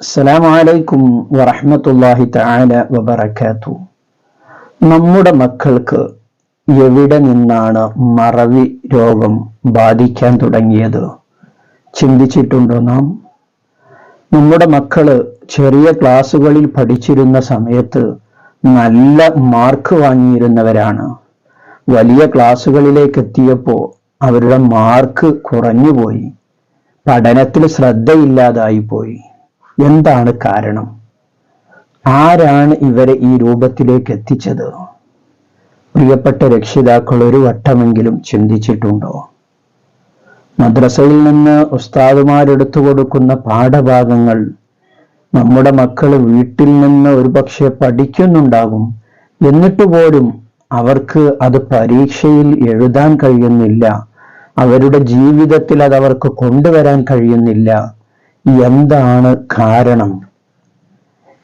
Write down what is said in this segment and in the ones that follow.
അസ്സലാമലൈക്കും വറഹമത്തല്ലാഹി തആല വബറകാതു നമ്മുടെ മക്കൾക്ക് എവിടെ നിന്നാണ് മറവി രോഗം ബാധിക്കാൻ തുടങ്ങിയത്? ചിന്തിച്ചിട്ടുണ്ടോ നാം? നമ്മുടെ മക്കൾ ചെറിയ ക്ലാസ്സുകളിൽ പഠിച്ചിരുന്ന സമയത്ത് നല്ല മാർക്ക് വാങ്ങിയിരുന്നവരാണ്. വലിയ ക്ലാസ്സുകളിലേക്ക് എത്തിയപ്പോൾ അവരുടെ മാർക്ക് കുറഞ്ഞുപോയി. പഠനത്തിൽ ശ്രദ്ധയില്ലാതായി പോയി എന്താണ് കാരണം? ആരാണ് ഇവരെ ഈ രൂപത്തിലേക്ക് എത്തിച്ചത്? പ്രിയപ്പെട്ട രക്ഷിതാക്കൾ ഒരു വട്ടമെങ്കിലും ചിന്തിച്ചിട്ടുണ്ടോ? മദ്രസയിൽ നിന്ന് ഉസ്താദുമാരെടുത്തു കൊടുക്കുന്ന പാഠഭാഗങ്ങൾ നമ്മുടെ മക്കൾ വീട്ടിൽ നിന്ന് ഒരുപക്ഷെ പഠിക്കുന്നുണ്ടാകും. എന്നിട്ട് പോലും അവർക്ക് അത് പരീക്ഷയിൽ എഴുതാൻ കഴിയുന്നില്ല. അവരുടെ ജീവിതത്തിൽ അത് അവർക്ക് കൊണ്ടുവരാൻ കഴിയുന്നില്ല. എന്താണ് കാരണം?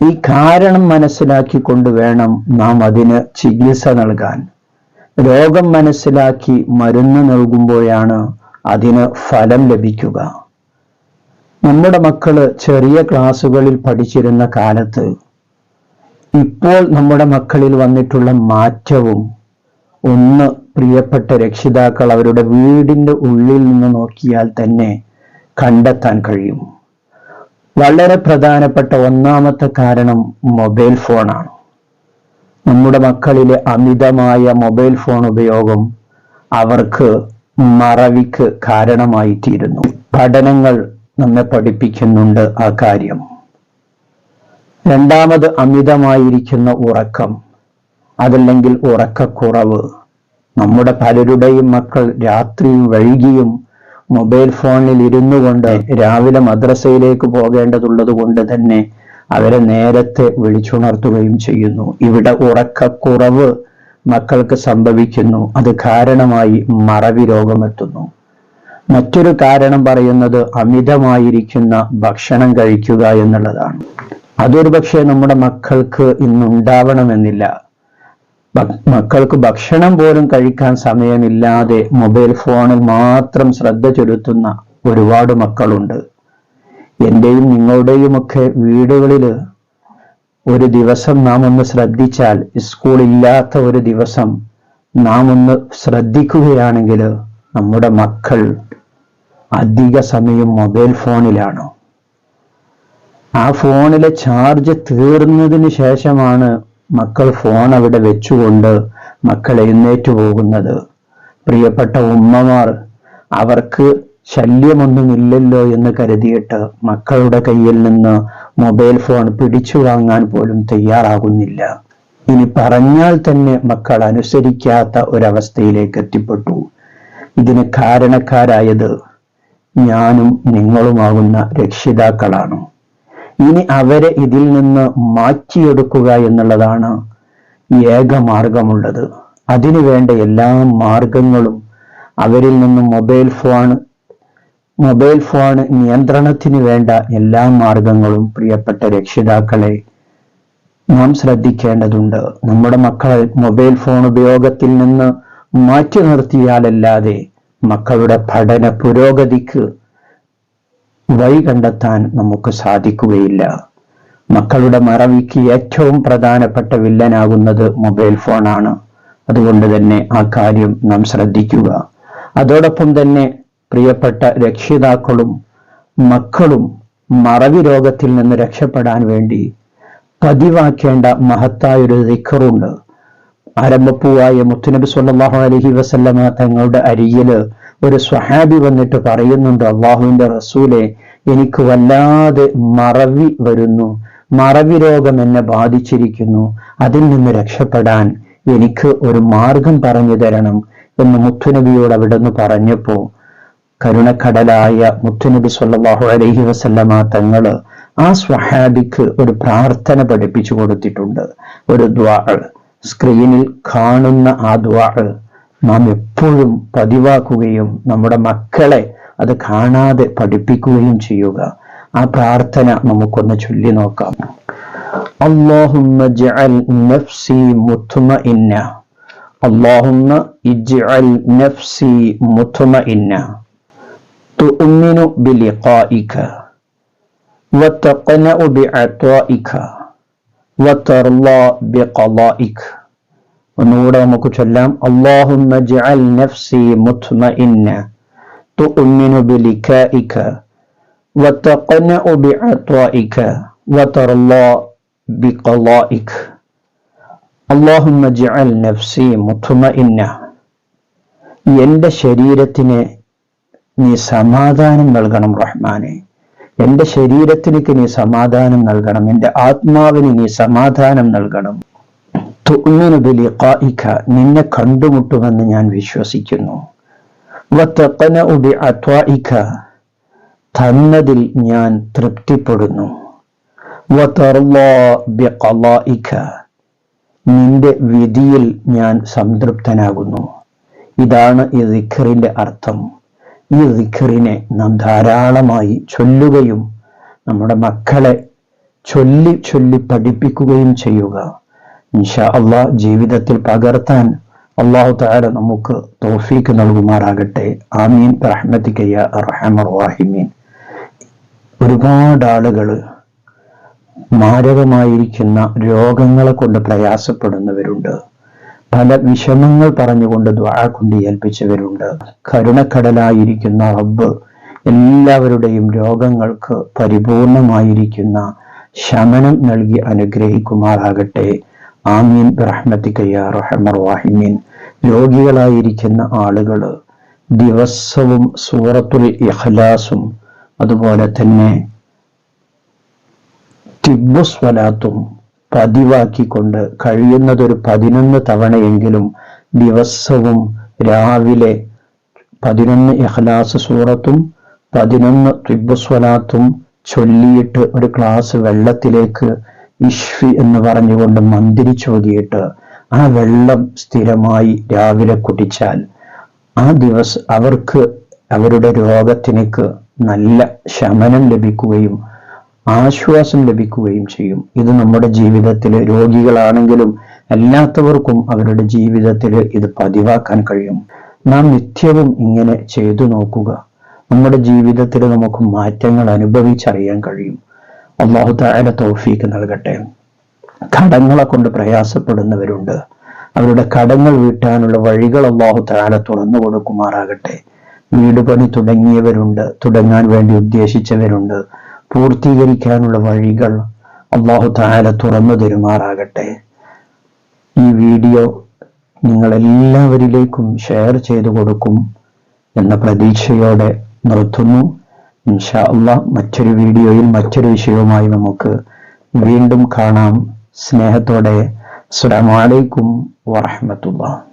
ഈ കാരണം മനസ്സിലാക്കിക്കൊണ്ട് വേണം നാം അതിന് ചികിത്സ നൽകാൻ. രോഗം മനസ്സിലാക്കി മരുന്ന് നൽകുമ്പോഴാണ് അതിന് ഫലം ലഭിക്കുക. നമ്മുടെ മക്കൾ ചെറിയ ക്ലാസ്സുകളിൽ പഠിച്ചിരുന്ന കാലത്ത് ഇപ്പോൾ നമ്മുടെ മക്കളിൽ വന്നിട്ടുള്ള മാറ്റവും ഒന്ന് പ്രിയപ്പെട്ട രക്ഷിതാക്കൾ അവരുടെ വീടിന്റെ ഉള്ളിൽ നിന്ന് നോക്കിയാൽ തന്നെ കണ്ടെത്താൻ കഴിയും. വളരെ പ്രധാനപ്പെട്ട ഒന്നാമത്തെ കാരണം മൊബൈൽ ഫോണാണ്. നമ്മുടെ മക്കളിലെ അമിതമായ മൊബൈൽ ഫോൺ ഉപയോഗം അവർക്ക് മറവിക്ക് കാരണമായിത്തീരുന്നു. പഠനങ്ങൾ നമ്മെ പഠിപ്പിക്കുന്നുണ്ട് ആ കാര്യം. രണ്ടാമത് അമിതമായിരിക്കുന്ന ഉറക്കം അതല്ലെങ്കിൽ ഉറക്കക്കുറവ്. നമ്മുടെ പലരുടെയും മക്കൾ രാത്രിയും വൈകിയും മൊബൈൽ ഫോണിൽ ഇരുന്നു കൊണ്ട് രാവിലെ മദ്രസയിലേക്ക് പോകേണ്ടതുള്ളത് കൊണ്ട് തന്നെ അവരെ നേരത്തെ വിളിച്ചുണർത്തുകയും ചെയ്യുന്നു. ഇവിടെ ഉറക്കക്കുറവ് മക്കൾക്ക് സംഭവിക്കുന്നു. അത് കാരണമായി മറവി രോഗമെത്തുന്നു. മറ്റൊരു കാരണം പറയുന്നത് അമിതമായിരിക്കുന്ന ഭക്ഷണം കഴിക്കുക എന്നുള്ളതാണ്. അതൊരു പക്ഷേ നമ്മുടെ മക്കൾക്ക് ഇന്നുണ്ടാവണമെന്നില്ല. മക്കൾക്ക് ഭക്ഷണം പോലും കഴിക്കാൻ സമയമില്ലാതെ മൊബൈൽ ഫോണിൽ മാത്രം ശ്രദ്ധ ചെലുത്തുന്ന ഒരുപാട് മക്കളുണ്ട്. എന്റെയും നിങ്ങളുടെയും ഒക്കെ വീടുകളിൽ ഒരു ദിവസം നാം ഒന്ന് ശ്രദ്ധിച്ചാൽ സ്കൂൾ ഇല്ലാത്ത ഒരു ദിവസം നാം ഒന്ന് ശ്രദ്ധിക്കുകയാണെങ്കിൽ നമ്മുടെ മക്കൾ അധിക സമയം മൊബൈൽ ഫോണിലാണ്. ആ ഫോണിലെ ചാർജ് തീർന്നതിന് ശേഷമാണ് മക്കൾ ഫോൺ അവിടെ വെച്ചുകൊണ്ട് മക്കൾ എഴുന്നേറ്റ് പോകുന്നത്. പ്രിയപ്പെട്ട ഉമ്മമാർ അവർക്ക് ശല്യമൊന്നുമില്ലല്ലോ എന്ന് കരുതിയിട്ട് മക്കളുടെ കയ്യിൽ നിന്ന് മൊബൈൽ ഫോൺ പിടിച്ചു വാങ്ങാൻ പോലും തയ്യാറാകുന്നില്ല. ഇനി പറഞ്ഞാൽ തന്നെ മക്കൾ അനുസരിക്കാത്ത ഒരവസ്ഥയിലേക്ക് എത്തിപ്പെട്ടു. ഇതിന് കാരണക്കാരായത് ഞാനും നിങ്ങളുമാകുന്ന രക്ഷിതാക്കളാണ്. ഇനി അവരെ ഇതിൽ നിന്ന് മാറ്റിയെടുക്കുക എന്നുള്ളതാണ് ഏക മാർഗമുള്ളത്. അതിനു വേണ്ട എല്ലാ മാർഗങ്ങളും അവരിൽ നിന്നും മൊബൈൽ ഫോൺ മൊബൈൽ ഫോൺ നിയന്ത്രണത്തിന് വേണ്ട എല്ലാ മാർഗങ്ങളും പ്രിയപ്പെട്ട രക്ഷിതാക്കളെ നാം ശ്രദ്ധിക്കേണ്ടതുണ്ട്. നമ്മുടെ മക്കളെ മൊബൈൽ ഫോൺ ഉപയോഗത്തിൽ നിന്ന് മാറ്റി നിർത്തിയാലല്ലാതെ മക്കളുടെ പഠന പുരോഗതിക്ക് വഴി കണ്ടെത്താൻ നമുക്ക് സാധിക്കുകയില്ല. മക്കളുടെ മറവിക്ക് ഏറ്റവും പ്രധാനപ്പെട്ട വില്ലനാകുന്നത് മൊബൈൽ ഫോണാണ്. അതുകൊണ്ട് തന്നെ ആ കാര്യം നാം ശ്രദ്ധിക്കുക. അതോടൊപ്പം തന്നെ പ്രിയപ്പെട്ട രക്ഷിതാക്കളും മക്കളും മറവി രോഗത്തിൽ നിന്ന് രക്ഷപ്പെടാൻ വേണ്ടി പതിവാക്കേണ്ട മഹത്തായൊരു ദിക്കറുണ്ട്. ആരംഭപ്പൂവായ മുത്തുനബി സല്ലാഹു അലഹി വസല്ലമ തങ്ങളുടെ അരികിൽ ഒരു സ്വഹാബി വന്നിട്ട് പറയുന്നുണ്ട് അള്ളാഹുവിന്റെ റസൂലെ എനിക്ക് വല്ലാതെ മറവി വരുന്നു. മറവി രോഗം എന്നെ ബാധിച്ചിരിക്കുന്നു. അതിൽ നിന്ന് രക്ഷപ്പെടാൻ എനിക്ക് ഒരു മാർഗം പറഞ്ഞു തരണം എന്ന് മുത്തുനബിയോട് അവിടെ നിന്ന് പറഞ്ഞപ്പോ കരുണക്കടലായ മുത്തുനബി സല്ലാഹു അലഹി വസല്ലമ തങ്ങൾ ആ സ്വഹാബിക്ക് ഒരു പ്രാർത്ഥന പഠിപ്പിച്ചു കൊടുത്തിട്ടുണ്ട്. ഒരു ദ്വാൾ സ്ക്രീനിൽ കാണുന്ന ആ ദ്വാ നാം എപ്പോഴും പതിവാക്കുകയും നമ്മുടെ മക്കളെ അത് കാണാതെ പഠിപ്പിക്കുകയും ചെയ്യുക ആ പ്രാർത്ഥന നമുക്കൊന്ന് ചൊല്ലി നോക്കാം اللهم اجعل نفسي مطمئنة اللهم اجعل نفسي مطمئنة تؤمن بلقائك وتقنع بعطائك وترضى بقضائك ഒന്നുകൂടെ നമുക്ക് ചൊല്ലാം اللهم اجعل نفسي مطمئنة تؤمن بلكائك وتقنع بعطائك وترضى بقضائك اللهم اجعل نفسي مطمئنة എൻ്റെ ശരീരത്തിന് നീ സമാധാനം നൽകണം റഹ്മാനെ എൻ്റെ ശരീരത്തിനേക്ക് നീ സമാധാനം നൽകണം എൻ്റെ ആത്മാവിന് നീ സമാധാനം നൽകണം തുഅ്മിനു ബിലിഖാഇക. നിന്നെ കണ്ടുമുട്ടുമെന്ന് ഞാൻ വിശ്വസിക്കുന്നു. വതഖനഉ ബിഅത്വാഇക. തന്നതിൽ ഞാൻ തൃപ്തിപ്പെടുന്നു. നിന്റെ വിധിയിൽ ഞാൻ സംതൃപ്തനാകുന്നു. ഇതാണ് ഈ ദിഖറിന്റെ അർത്ഥം. ഈ ദിഖറിനെ നാം ധാരാളമായി ചൊല്ലുകയും നമ്മുടെ മക്കളെ ചൊല്ലി ചൊല്ലി പഠിപ്പിക്കുകയും ചെയ്യുക. ഇൻഷാ അള്ളാഹ് ജീവിതത്തിൽ പകർത്താൻ അള്ളാഹു താര നമുക്ക് തോഫീക്ക് നൽകുമാറാകട്ടെ. ആമീൻ. റഹ്മത്തിക്കയ്യ ഒരുപാട് ആളുകൾ മാരകമായിരിക്കുന്ന രോഗങ്ങളെ കൊണ്ട് പ്രയാസപ്പെടുന്നവരുണ്ട്. പല വിഷമങ്ങൾ പറഞ്ഞുകൊണ്ട് ദ്വാ കൊണ്ട് ഏൽപ്പിച്ചവരുണ്ട്. കരുണക്കടലായിരിക്കുന്ന റബ്ബ് എല്ലാവരുടെയും രോഗങ്ങൾക്ക് പരിപൂർണമായിരിക്കുന്ന ശമനം നൽകി അനുഗ്രഹിക്കുമാറാകട്ടെ. ആമീൻ. റഹ്മത്തിക്കയ്യ റഹമർ വാഹിമീൻ രോഗികളായിരിക്കുന്ന ആളുകൾ ദിവസവും സൂറത്തുൽ ഇഖ്ലാസും അതുപോലെ തന്നെ തിബുസ്വലാത്തും പതിവാക്കിക്കൊണ്ട് കഴിയുന്നതൊരു പതിനൊന്ന് തവണയെങ്കിലും ദിവസവും രാവിലെ പതിനൊന്ന് ഇഖ്ലാസ് സൂറത്തും പതിനൊന്ന് തിബുസ്വലാത്തും ചൊല്ലിയിട്ട് ഒരു ക്ലാസ് വെള്ളത്തിലേക്ക് ഇഷ്ഫി എന്ന് പറഞ്ഞുകൊണ്ട് മന്ദിരിച്ചോതിയിട്ട് ആ വെള്ളം സ്ഥിരമായി രാവിലെ കുടിച്ചാൽ ആ ദിവസം അവർക്ക് അവരുടെ രോഗത്തിനേക്ക് നല്ല ശമനം ലഭിക്കുകയും ആശ്വാസം ലഭിക്കുകയും ചെയ്യും. ഇത് നമ്മുടെ ജീവിതത്തിൽ രോഗികളാണെങ്കിലും അല്ലാത്തവർക്കും അവരുടെ ജീവിതത്തിൽ ഇത് പതിവാക്കാൻ കഴിയും. നാം നിത്യവും ഇങ്ങനെ ചെയ്തു നോക്കുക. നമ്മുടെ ജീവിതത്തിൽ നമുക്ക് മാറ്റങ്ങൾ അനുഭവിച്ചറിയാൻ കഴിയും. അള്ളാഹു താഴെ തോഫീക്ക് നൽകട്ടെ. കടങ്ങളെ കൊണ്ട് പ്രയാസപ്പെടുന്നവരുണ്ട്. അവരുടെ കടങ്ങൾ വീട്ടാനുള്ള വഴികൾ അള്ളാഹു താഴെ തുറന്നു കൊടുക്കുമാറാകട്ടെ. വീട് പണി തുടങ്ങിയവരുണ്ട് തുടങ്ങാൻ വേണ്ടി ഉദ്ദേശിച്ചവരുണ്ട്. പൂർത്തീകരിക്കാനുള്ള വഴികൾ അള്ളാഹു താഴെ തുറന്നു തരുമാറാകട്ടെ. ഈ വീഡിയോ നിങ്ങൾ എല്ലാവരിലേക്കും ഷെയർ ചെയ്തു കൊടുക്കും എന്ന പ്രതീക്ഷയോടെ നിർത്തുന്നു. ഇൻഷാ മറ്റൊരു വീഡിയോയിൽ മറ്റൊരു വിഷയവുമായി നമുക്ക് വീണ്ടും കാണാം. സ്നേഹത്തോടെ. അസ്സലാമു അലൈക്കും വറഹ്മത്തുള്ളാഹി.